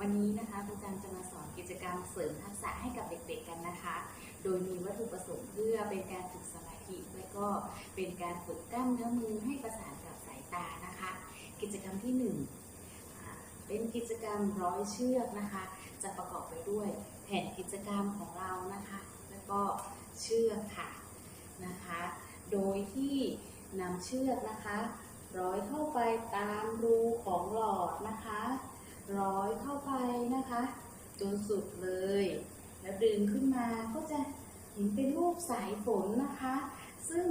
วันนี้นะคะครูการจะมาสอนกิจกรรมเสริมทักษะให้กับเด็กๆกันนะคะ โดยมีวัตถุประสงค์เพื่อเป็นการฝึกสมาธิและก็เป็นการฝึกกล้ามเนื้อมือให้ประสานกับสายตานะคะ กิจกรรมที่หนึ่งเป็นกิจกรรมร้อยเชือกนะคะ จะประกอบไปด้วยแผนกิจกรรมของเรานะคะ แล้วก็เชือกค่ะนะคะ โดยที่นำเชือกนะคะ ร้อยเข้าไปตามรูของหลอดนะคะ ร้อยเข้าไปนะคะ จนสุดเลย แล้วดึงขึ้นมาก็จะเห็นเป็นรูปสายฝนนะคะ ซึ่ง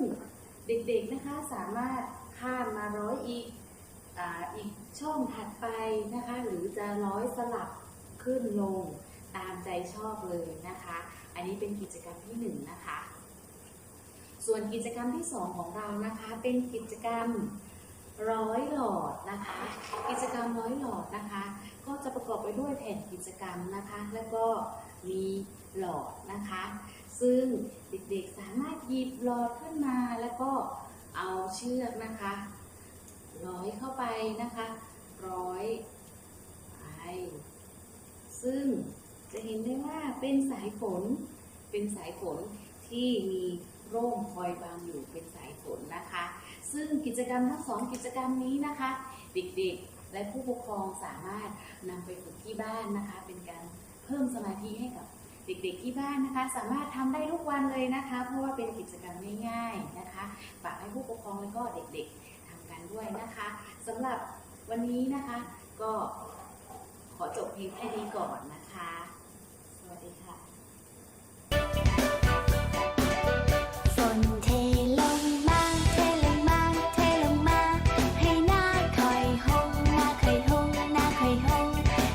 เด็กๆนะคะสามารถข้ามมาร้อยอีกออีกช่องถัดไปนะคะ หรือจะร้อยสลับขึ้นลงตามใจชอบเลยนะคะ อันนี้เป็นกิจกรรมที่หนึ่งนะคะ ส่วนกิจกรรมที่สองของเรานะคะ เป็นกิจกรรม ร้อยหลอดนะคะ กิจกรรมร้อยหลอดนะคะ ก็จะประกอบไปด้วยแผ่นกิจกรรมนะคะ แล้วก็มีหลอดนะคะ ซึ่งเด็กๆสามารถหยิบหลอดขึ้นมาแล้วก็เอาเชือกนะคะร้อยเข้าไปนะคะ ร้อยไปซึ่งจะเห็นได้ว่าเป็นสายฝนเป็นสายฝนที่มีร่มคอยบังอยู่เป็นสายฝนนะคะ ซึ่งกิจกรรมทั้งสองกิจกรรมนี้นะคะ เด็กๆ และผู้ปกครองสามารถนำไปฝึกที่บ้านนะคะ เป็นการเพิ่มสมาธิให้กับเด็กๆที่บ้านนะคะ สามารถทำได้ทุกวันเลยนะคะ เพราะว่าเป็นกิจกรรมง่ายๆนะคะฝากให้ผู้ปกครองและก็เด็กๆทำกันด้วยนะคะสำหรับวันนี้นะคะ ก็ขอจบเพียงแค่นี้ก่อนนะคะ